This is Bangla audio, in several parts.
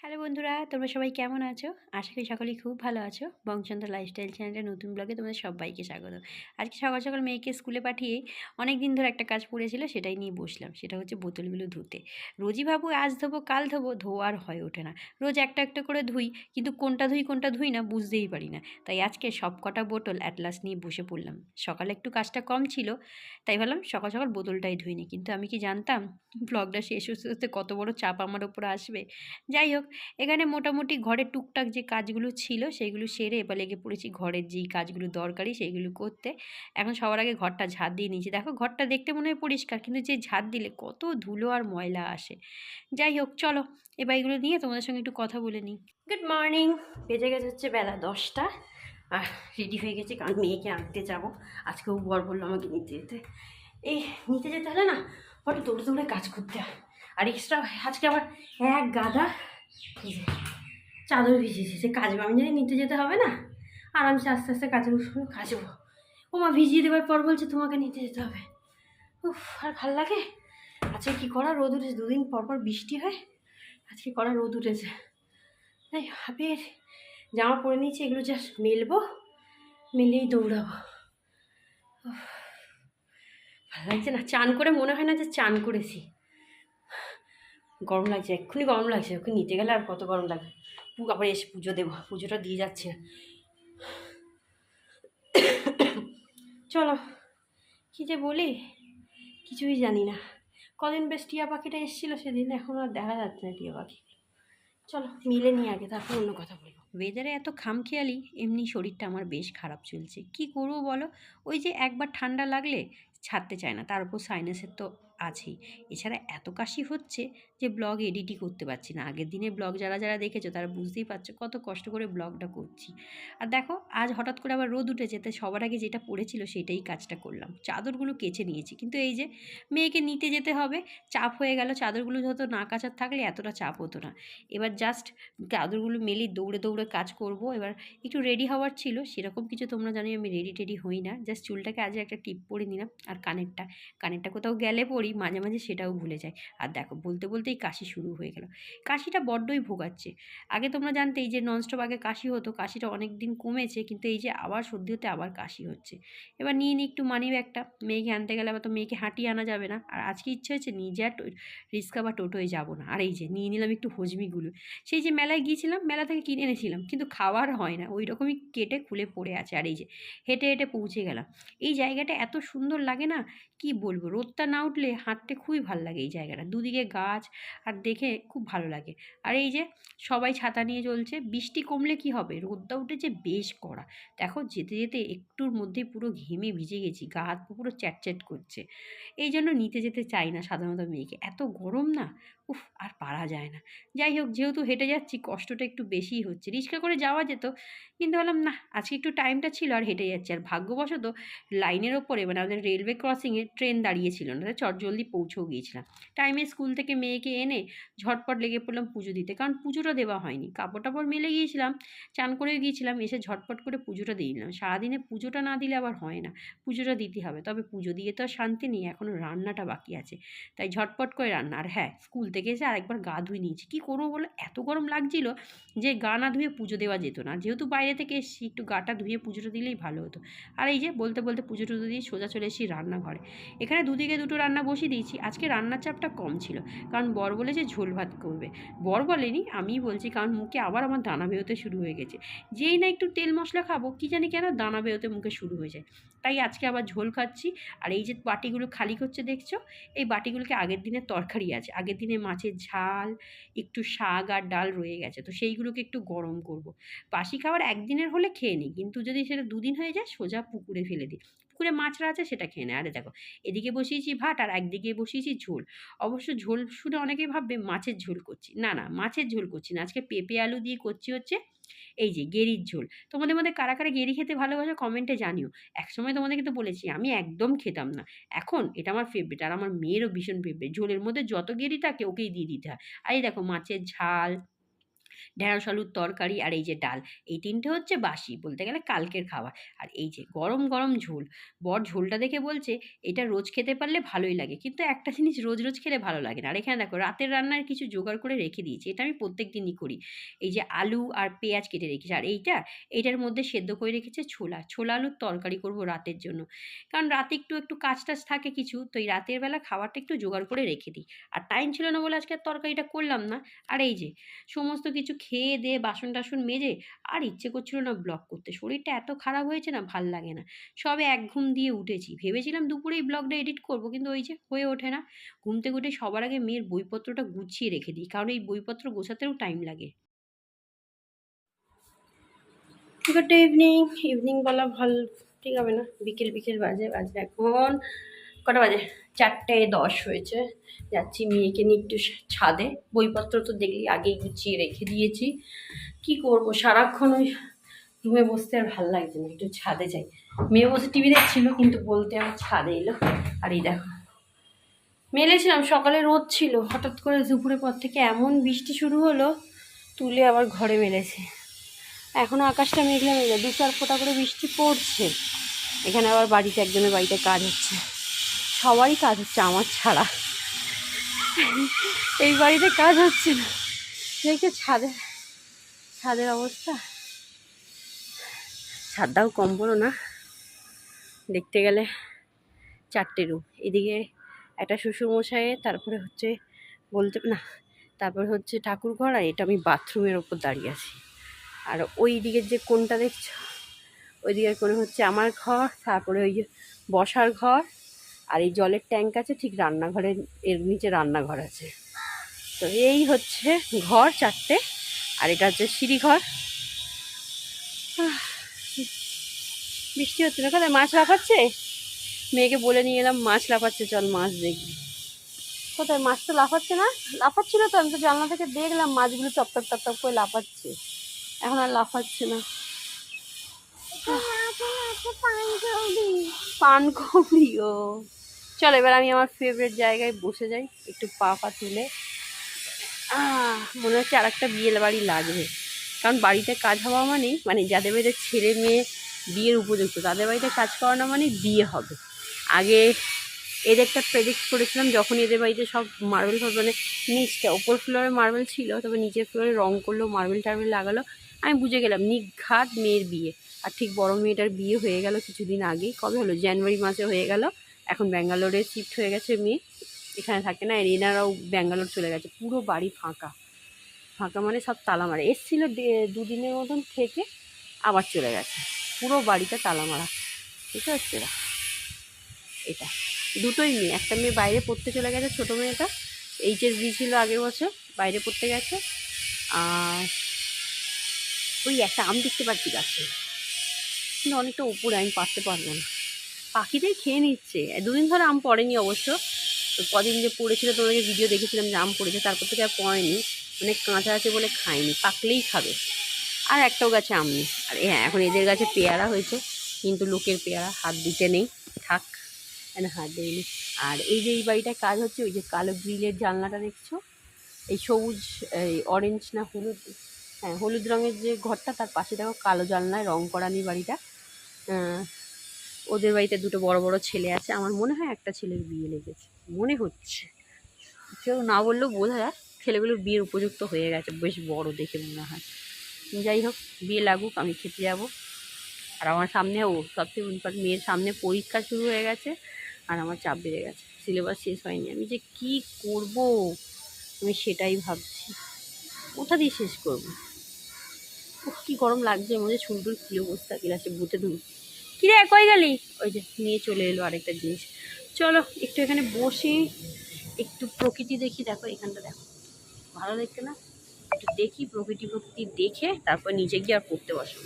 হ্যালো বন্ধুরা, তোমরা সবাই কেমন আছো? আশা করি সকলেই খুব ভালো আছো। বংশচন্দ্র লাইফস্টাইল চ্যানেলের নতুন ব্লগে তোমাদের সবাইকে স্বাগত। আজকে সকাল সকাল মেয়েকে স্কুলে পাঠিয়ে অনেক দিন ধরে একটা কাজ পড়েছিল, সেটাই নিয়ে বসলাম। সেটা হচ্ছে বোতলগুলো ধুতে। রোজই ভাবো আজ ধোবো, কাল ধোবো ধোয়ার হয়ে ওঠে না। রোজ একটা একটা করে ধুই, কিন্তু কোনটা ধুই কোনটা ধুই না বুঝতেই পারি না। তাই আজকে সব কটা বোতল অ্যাটলাস নিয়ে বসে পড়লাম। সকালে একটু কাজটা কম ছিল, তাই ভাবলাম সকাল সকাল বোতলটাই ধুইনি কিন্তু আমি কি জানতাম, ব্লগটা শেষ হতে হতে কত বড় চাপ আমার ওপর আসবে? যাই হোক এখানে মোটামুটি ঘরের টুকটাক যে কাজগুলো ছিল সেগুলো সেরে এবার লেগে পড়েছি ঘরের যেই কাজগুলো দরকারি সেইগুলো করতে। এখন সবার আগে ঘরটা ঝাঁট দিয়ে নিয়েছি। দেখো ঘরটা দেখতে মনে হয় পরিষ্কার কিন্তু যে ঝাঁট দিলে কত ধুলো আর ময়লা আসে। যাই হোক, চলো এবার এগুলো নিয়ে তোমাদের সঙ্গে একটু কথা বলে নিই। গুড মর্নিং বেজে গেছে হচ্ছে বেলা দশটা। আর রেডি হয়ে গেছি কারণ মেয়েকে আনতে যাব। আজকেও বর বলল আমাকে নিতে যেতে। এই নিতে যেতে হলে না বড় দৌড়ে দৌড়ে কাজ করতে হয়। আর এক্সট্রা আজকে আবার এক গাদা চাদর ভিজিয়েছি, সে কাচবো আমি জানি নিতে যেতে হবে না? আরামসে আস্তে আস্তে কাচবো কাচবো। ও মা, ভিজিয়ে দেওয়ার পর বলছে তোমাকে নিতে যেতে হবে। উফ, আর ভালো লাগে? আজকে কী করা? রোদ উঠেছে, দুদিন পর পর বৃষ্টি হয়। আজকে করা রোদ উঠেছে। তাই হাফের জামা পরে নিয়েছি, এগুলো জাস্ট মেলবো, মেলেই দৌড়াবো। ভালো লাগছে না? চান করে মনে হয় না যে চান করেছি। গরম লাগছে, এক্ষুনি গরম লাগছে ওকে নিতে গেলে আর কত গরম লাগবে? আবার এসে পুজো দেবো, পুজোটা দিয়ে যাচ্ছে। চলো, কী যে বলি, কিছুই জানি না। কদিন বেশ টিয়া পাখিটা এসেছিল সেদিন, এখন আর দেখা যাচ্ছে না টিয়া পাখি। চলো, মিলে নিয়ে আগে, তারপর অন্য কথা বলব। ওয়েদারে এত খামখেয়ালি, এমনি শরীরটা আমার বেশ খারাপ চলছে। কি করব বলো? ওই যে একবার ঠান্ডা লাগলে ছাড়তে চায় না, তার উপর সাইনাসের তো আছেই। এছাড়া এত কাশি হচ্ছে যে ব্লগ এডিটই করতে পারছি না। আগের দিনে ব্লগ যারা যারা দেখেছ তারা বুঝতেই পারছ কত কষ্ট করে ব্লগটা করছি। আর দেখো, আজ হঠাৎ করে আবার রোদ উঠেছে, তাই সবার আগে যেটা পড়েছিল সেটাই কাজটা করলাম। চাদরগুলো কেচে নিয়েছি। কিন্তু এই যে মেয়েকে নিতে যেতে হবে, চাপ হয়ে গেল। চাদরগুলো যত না কাচার থাকলে এতটা চাপ হতো না। এবার জাস্ট চাদরগুলো মেলি দৌড়ে দৌড়ে কাজ করব। এবার একটু রেডি হওয়ার ছিল। সেরকম কিছু তোমরা জানি আমি রেডি টেডি হই না। জাস্ট চুলটাকে আজ একটা টিপ পরে নিলাম। আর কানেরটা কানেরটা কোথাও গেলে পড়ি মাঝে মাঝে সেটাও ভুলে যাই আর দেখো, বলতে বলতেই কাশি শুরু হয়ে গেল। কাশিটা বড্ডই ভোগাচ্ছে। আগে তোমরা জানতে এই যে ননস্টপ আগে কাশি হতো, কাশিটা অনেক দিন কমেছে, কিন্তু এই যে আবার সর্দি হতে আবার কাশি হচ্ছে। এবার নিয়ে নিই একটু মানি ব্যাগটা মেয়েকে আনতে গেলে আবার তো মেয়েকে হাঁটিয়ে আনা যাবে না। আর আজকে ইচ্ছে হচ্ছে নিজে আর রিক্সা বা টোটোয় যাব না। আর এই যে নিয়ে নিলাম একটু হজমিগুলো। সেই যে মেলায় গিয়েছিলাম, মেলা থেকে কিনে এনেছিলাম, কিন্তু খাওয়ার হয় না। ওই রকমই কেটে খুলে পড়ে আছে। আর এই যে হেঁটে হেঁটে পৌঁছে গেলাম। এই জায়গাটা এত সুন্দর লাগে না? কি বলব? রোদটা না উঠলে হাঁটতে খুবই ভালো লাগে এই জায়গাটা। দুদিকে গাছ আর দেখে খুব ভালো লাগে। আর এই যে সবাই ছাতা নিয়ে চলছে, বৃষ্টি কমলে কি হবে? রোদটা উঠেছে বেশ কড়া। দেখো যেতে যেতে একটুর মধ্যে পুরো ঘেমে ভিজে গেছি, গা হাত পুরো চ্যাটচ্যাট করছে। এই জন্য নিতে যেতে চাই না সাধারণত মেয়েকে। এত গরম না? উফ, আর পারা যায় না। যাই হোক, যেহেতু হেঁটে যাচ্ছি, কষ্টটা একটু বেশিই হচ্ছে। রিক্সা করে যাওয়া যেত, কিন্তু বললাম না আজকে একটু টাইমটা ছিল আর হেঁটে যাচ্ছি। আর ভাগ্যবশত লাইনের ওপরে মানে আমাদের রেলওয়ে ক্রসিংয়ে ট্রেন দাঁড়িয়েছিল না চট জলদি পৌঁছেও গিয়েছিলাম। টাইমে স্কুল থেকে মেয়েকে এনে ঝটপট লেগে পড়লাম পুজো দিতে, কারণ পুজোটা দেওয়া হয়নি। কাপড় টাপড় মেলে গিয়েছিলাম, চান করে গিয়েছিলাম, এসে ঝটপট করে পুজোটা দিয়ে নিলাম। সারাদিনে পুজোটা না দিলে আবার হয় না, পুজোটা দিতে হবে। তবে পুজো দিয়ে তো আর শান্তি নেই এখনও রান্নাটা বাকি আছে, তাই ঝটপট করে রান্না। আর হ্যাঁ স্কুল থেকে এসে আরেকবার গা ধুয়ে নিয়েছি। কী করব বলে? এত গরম লাগছিল যে গা না ধুয়ে পুজো দেওয়া যেত না। যেহেতু বাইরে থেকে এসেছি, একটু গাটা ধুয়ে পুজোটা দিলেই ভালো হতো। আর এই যে বলতে বলতে পুজো টুজো দিয়ে সোজা চলে এসেছি রান্নাঘরে। এখানে দুদিকে দুটো রান্না বসিয়ে দিয়েছি। আজকে রান্নার চাপটা কম ছিল। কারণ বর বলেছে ঝোল ভাত করবে। বর বলেনি, আমিই বলছি কারণ মুখে আবার আমার দানা বেরোতে শুরু হয়ে গেছে। যেই না একটু তেল মশলা খাব, কী জানি কেন দানা বেরোতে মুখে শুরু হয়ে যায়। তাই আজকে আবার ঝোল খাচ্ছি। আর এই যে বাটিগুলো খালি করছে, দেখছ? এই বাটিগুলোকে আগের দিনের তরকারি আছে। আগের দিনে মাছের ঝাল, একটু শাক আর ডাল রয়ে গেছে। তো সেইগুলোকে একটু গরম করব। বাসি খাবার একদিনের হলে খেয়ে নিই, কিন্তু যদি সেটা দুদিন হয়ে যায়, সোজা পুকুরে ফেলে দিই। পুকুরে মাছরা আছে, সেটা খেয়ে নেয়। আরে দেখো, এদিকে বসিয়েছি ভাত আর একদিকে বসিয়েছি ঝোল। অবশ্য ঝোল শুনে অনেকেই ভাববে, মাছের ঝোল করছি। না না, মাছের ঝোল করছি না। আজকে পেঁপে আলু দিয়ে করছি হচ্ছে এই যে গেরির ঝোল, তোমাদের মধ্যে কারা কারা গেরি খেতে ভালোবাসো কমেন্টে জানিও। একসময় তোমাদের কিন্তু বলেছি, আমি একদম খেতাম না। এখন এটা আমার ফেভারিট আর আমার মেয়েরও ভীষণ ফেভারিট ঝোলের মধ্যে যত গেরি থাকে ওকেই দিয়ে দিতে হয়। আর এই দেখো মাছের ঝাল ঢেঁড়স, আলুর তরকারি আর এই যে ডাল, এই তিনটে হচ্ছে বাসি বলতে গেলে কালকের খাবার। আর এই যে গরম গরম ঝোল, বর ঝোলটা দেখে বলছে, এটা রোজ খেতে পারলে ভালোই লাগে, কিন্তু একটা জিনিস রোজ রোজ খেলে ভালো লাগে না। আর এখানে দেখো, রাতের রান্নার কিছু জোগাড় করে রেখে দিয়েছি, এটা আমি প্রত্যেক দিনই করি। এই যে আলু আর পেঁয়াজ কেটে রেখেছি, আর এইটা এইটার মধ্যে সেদ্ধ করে রেখেছে ছোলা। ছোলা আলুর তরকারি করব রাতের জন্য। কারণ রাতে একটু একটু কাজ টাজ থাকে কিছু, তো এই রাতের বেলা খাবারটা একটু জোগাড় করে রেখে দিই। আর টাইম ছিল না বলে আজকে তরকারিটা করলাম না। আর এই যে, সমস্ত কিছু খেয়ে দিয়ে বাসন টাসন মেজে, আর ইচ্ছে করছিল না ব্লগ করতে। শরীরটা এত খারাপ হয়েছে না, ভালো লাগে না। সবে এক ঘুম দিয়ে উঠেছি। ভেবেছিলাম দুপুরে এই ব্লগটা এডিট করব, কিন্তু ওই যে হয়ে ওঠে না। ঘুম থেকে উঠে সবার আগে মেয়ের বইপত্রটা গুছিয়ে রেখে দিই, কারণ এই বইপত্র গোছাতেও টাইম লাগে। গুড ইভিনিং ইভিনিং বলা ভালো, ঠিক হবে না। বিকেল বিকেল বাজে বাজে এখন। কটা বাজে? চারটে দশ হয়েছে। যাচ্ছি মেয়েকে নিয়ে একটু ছাদে। বইপত্র তো দেখলি, আগেই গুছিয়ে রেখে দিয়েছি। কি করব? সারাক্ষণ ওই রুমে বসতে আর ভালো লাগছে না, একটু ছাদে যাই। মেয়ে বসে টিভি দেখছিল, কিন্তু বলতে আমার ছাদে এলো। আর এই দেখো, মেলেছিলাম, সকালে রোদ ছিল। হঠাৎ করে দুপুরের পর থেকে এমন বৃষ্টি শুরু হলো, তুলে আবার ঘরে মেলেছে। এখনও আকাশটা মেঘলা মেঘলা দু চার ফোঁটা করে বৃষ্টি পড়ছে। এখানে আবার বাড়িতে একজনের বাড়িতে কাজ হচ্ছে। সবারই কাজ হচ্ছে, আমার ছাড়া। এই বাড়িতে কাজ হচ্ছে না। দেখে ছাদের ছাদের অবস্থা। ছাদটাও কম বড় না। দেখতে গেলে চারটে রুম এদিকে একটা শ্বশুরমশাইয়ের তারপরে হচ্ছে বলতে, না, তারপরে হচ্ছে ঠাকুর ঘর আর এটা আমি বাথরুমের ওপর দাঁড়িয়ে আছি। আর ওই দিকের যে কোনটা দেখছ? ওই দিকের কোনো হচ্ছে আমার ঘর, তারপরে ওই যে বসার ঘর আর এই জলের ট্যাঙ্ক আছে ঠিক রান্নাঘরের এর নিচে রান্নাঘর আছে। তো এই হচ্ছে ঘর চারটে আর এটা হচ্ছে সিঁড়িঘর। বৃষ্টি হচ্ছে না। কোথায় মাছ লাফাচ্ছে? মেয়েকে বলে নিয়ে এলাম মাছ লাফাচ্ছে চল মাছ দেখবি কোথায় মাছ তো লাফাচ্ছে না? লাফাচ্ছিল তো আমি তো জানলা থেকে দেখলাম মাছগুলো টপ টপ টপ করে লাফাচ্ছে। এখন আর লাফাচ্ছে না। পানকৌড়ি ও। চল, এবার আমি আমার ফেভারিট জায়গায় বসে যাই, একটু পা পা তুলে। মনে হচ্ছে আর একটা বিয়ের বাড়ি লাগবে। কারণ বাড়িতে কাজ হওয়া মানেই মানে যাদের বাড়িতে ছেলে মেয়ে বিয়ের উপযুক্ত, তাদের বাড়িতে কাজ করানো মানে বিয়ে হবে। আগে এদের একটা প্রেডিক্ট করেছিলাম, যখন এদের বাড়িতে সব মার্বেল মানে নিচটা ওপর ফ্লোরে মার্বেল ছিল, তবে নিচের ফ্লোরে রং করল মার্বেল টার্বেল লাগালো। আমি বুঝে গেলাম নিঘাত মেয়ের বিয়ে। আর ঠিক বড় মেয়েটার বিয়ে হয়ে গেল কিছুদিন আগেই। কবে হলো? জানুয়ারি মাসে হয়ে গেল। এখন ব্যাঙ্গালোরে শিফট হয়ে গেছে মেয়ে। এখানে থাকে না এনারাও ব্যাঙ্গালোর চলে গেছে। পুরো বাড়ি ফাঁকা। ফাঁকা মানে সব তালা মারা এসছিল দুদিনের মতন থেকে আবার চলে গেছে। পুরো বাড়িটা তালা মারা ঠিক আছে? এটা। দুটোই মেয়ে। একটা মেয়ে বাইরে পড়তে চলে গেছে, ছোটো মেয়েটা। এইচএস দিয়েছিল আগের বছর, বাইরে পড়তে গেছে। আর ওই একটা আম দেখতে পাচ্ছি গাছে। কিন্তু অনেকটা উপরে, আমি পারতে পারব না। পাখিটাই খেয়ে নিচ্ছে। দুদিন ধরে আম পড়েনি অবশ্য। তো কদিন যে পড়েছিল তোমাদেরকে ভিডিও দেখেছিলাম যে আম পড়েছে, তারপর থেকে আর পড়েনি। মানে কাঁচা আছে বলে খায়নি, পাকলেই খাবে। আর একটাও গাছে আম নেই। আর হ্যাঁ এখন এদের গাছে পেয়ারা হয়েছে। কিন্তু লোকের পেয়ারা, হাত দিতে নেই। থাক হাত দেয়নি। আর এই যে এই বাড়িটায় কাজ হচ্ছে, ওই যে কালো গ্রিলের জানলাটা দেখছ? এই সবুজ, এই অরেঞ্জ না হলুদ? হ্যাঁ হলুদ রঙের যে ঘরটা, তার পাশে দেখো কালো জানলায় রং করা নেই বাড়িটা। ওদের বাড়িতে দুটো বড় বড় ছেলে আছে। আমার মনে হয় একটা ছেলের বিয়ে লেগেছে। মনে হচ্ছে। কেউ না বললেও বোঝা যায় ছেলেগুলো বিয়ের উপযুক্ত হয়ে গেছে। বেশ বড় দেখে মনে হয়। যাই হোক, বিয়ে লাগুক, আমি খেতে যাব। আর আমার সামনে ও সবথেকে ইম্পর্টেন্ট মেয়ের সামনে পরীক্ষা শুরু হয়ে গেছে আর আমার চাপ বেড়ে গেছে। সিলেবাস শেষ হয়নি। আমি যে কি করব? আমি সেটাই ভাবছি। কোথা দিয়ে শেষ করব? কি গরম লাগছে মধ্যে চুলটুল খুলে অবস্থা থাকি বুঝে ধুল কি রে, কই গেলি? ওই যে নিয়ে চলে এলো আরেকটা জিনিস। চলো, একটু এখানে বসে, একটু প্রকৃতি দেখি, দেখো এখানটা দেখো। ভালো দেখতে না? একটু দেখি প্রকৃতি প্রকৃতি দেখে, তারপর নিজে গিয়ে আর পড়তে বসবো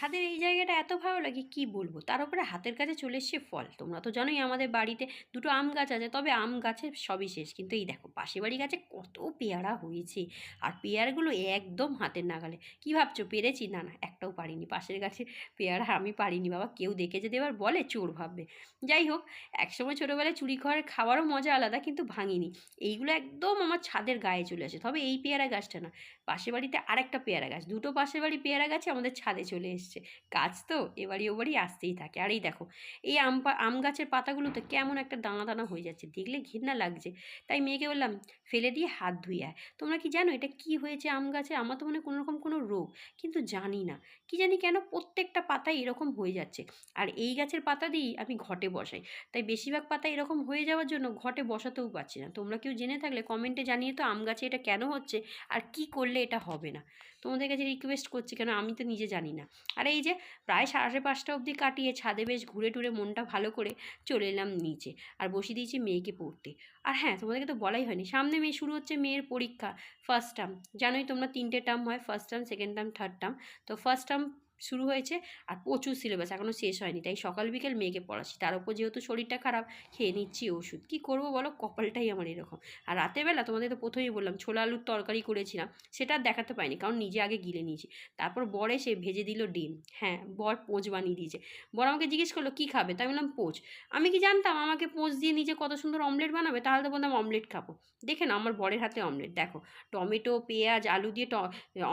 ছাদের এই জায়গাটা এত ভালো লাগে, কি বলব? তার উপরে হাতের কাছে চলে এসছে ফল। তোমরা তো জানোই আমাদের বাড়িতে দুটো আম গাছ আছে, তবে আম গাছে সবই শেষ। কিন্তু এই দেখো, পাশের বাড়ি গাছে কত পেয়ারা হয়েছে। আর পেয়ারাগুলো একদম হাতের নাগালে। কি ভাবছ, পেরেছি? না না, একটাও পারিনি। পাশের গাছে পেয়ারা আমি পারিনি, বাবা। কেউ দেখে যদি এবার বলে, চোর ভাববে। যাই হোক, একসময় ছোটোবেলায় চুরি করে খাওয়ারও মজা আলাদা, কিন্তু ভাঙিনি। এইগুলো একদম আমার ছাদের গায়ে চলে আসে। তবে এই পেয়ারা গাছটা না, পাশের বাড়িতে আরেকটা পেয়ারা গাছ। দুটো পাশের বাড়ি পেয়ারা গাছে আমাদের ছাদে চলে এসছে। গাছ তো এবারই ওবারই আসতেই থাকে। আর এই দেখো, এই আম আম গাছের পাতাগুলোতে কেমন একটা দানা দানা হয়ে যাচ্ছে। দেখলে ঘৃণা লাগছে। তাই মেয়েকে বললাম, ফেলে দিয়ে হাত ধুয়ে আয়। তোমরা কি জানো এটা কি হয়েছে আম গাছে? আমার তো মনে কোনোরকম কোনো রোগ, কিন্তু জানি না। কি জানি কেন প্রত্যেকটা পাতা এরকম হয়ে যাচ্ছে। আর এই গাছের পাতা দিয়েই আমি ঘটে বসাই। তাই বেশিরভাগ পাতা এরকম হয়ে যাওয়ার জন্য ঘটে বসাতেও পারছি না। তোমরা কেউ জেনে থাকলে কমেন্টে জানিয়ে তো আম গাছে এটা কেন হচ্ছে? আর কি করলে এটা হবে না? তোমাদের কাছে রিকোয়েস্ট করছি কেন? আমি তো নিজে জানি না। আর এই যে প্রায় সাড়ে পাঁচটা অবধি কাটিয়ে ছাদে বেশ ঘুরে টুরে মনটা ভালো করে চলে এলাম নিচে আর বসিয়ে দিয়েছি মেয়েকে পড়তে। আর হ্যাঁ তোমাদেরকে তো বলাই হয়নি, সামনে মেয়ে, শুরু হচ্ছে মেয়ের পরীক্ষা ফার্স্ট টার্ম জানোই তোমরা তিনটে টার্ম হয় first term second term third term তো ফার্স্ট টার্ম শুরু হয়েছে আর প্রচুর সিলেবাস এখনও শেষ হয়নি। তাই সকাল বিকেল মেয়েকে পড়াচ্ছি। তার উপর যেহেতু শরীরটা খারাপ, খেয়ে নিচ্ছি ওষুধ। কী করব বলো? কপালটাই আমার এরকম। আর রাতের বেলা তোমাদের তো প্রথমেই বললাম, ছোলা আলুর তরকারি করেছিলাম। সেটা দেখাতে পাইনি, কারণ নিজে আগে গিলে নিয়েছি। তারপর বর এসে ভেজে দিল ডিম। হ্যাঁ বর পোঁচ বানিয়ে দিয়েছে। বর আমাকে জিজ্ঞেস করল, কী খাবে? তাই বললাম, পোঁচ। আমি কি জানতাম, আমাকে পোঁচ দিয়ে নিজে কত সুন্দর অমলেট বানাবে? তাহলে তো বললাম অমলেট খাব। দেখে না আমার বরের হাতে অমলেট। দেখো, টমেটো, পেঁয়াজ, আলু দিয়ে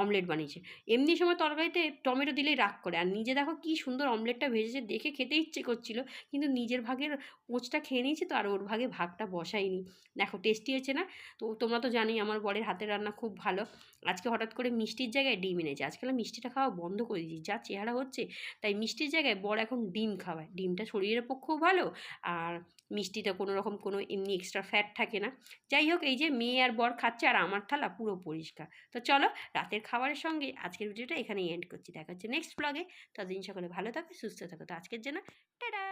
অমলেট বানিয়েছে। এমনি সময় তরকারিতে টমেটো দিলেই রাগ করে। আর নিজে দেখো কি সুন্দর অমলেটটা ভেজেছে, দেখে খেতে ইচ্ছে করছিল, কিন্তু নিজের ভাগের পোঁচটা খেয়ে নিয়েছি তো আর ওর ভাগে ভাগটা বসাইনি দেখো টেস্টি হয়েছে না? তো তোমরা তো জানোই আমার বরের হাতের রান্না খুব ভালো। আজকে হঠাৎ করে মিষ্টির জায়গায় ডিম এনেছে। আজকাল মিষ্টিটা খাওয়া বন্ধ করে দিয়েছি। যা চেহারা হচ্ছে, তাই মিষ্টির জায়গায় বর এখন ডিম খাওয়ায়। ডিমটা শরীরের পক্ষেও ভালো, আর মিষ্টিতে কোনো রকম কোনো এমনি এক্সট্রা ফ্যাট থাকে না। যাই হোক, এই যে মেয়ে আর বর খাচ্ছে আর আমার থালা পুরো পরিষ্কার। তো চলো, রাতের খাবারের সঙ্গে আজকের ভিডিওটা এখানেই এন্ড করছি। দেখা হচ্ছে নেক্সট ব্লগে ততদিন সকলে ভালো থাকো সুস্থ থাকো। তো আজকের জন্য টাটা!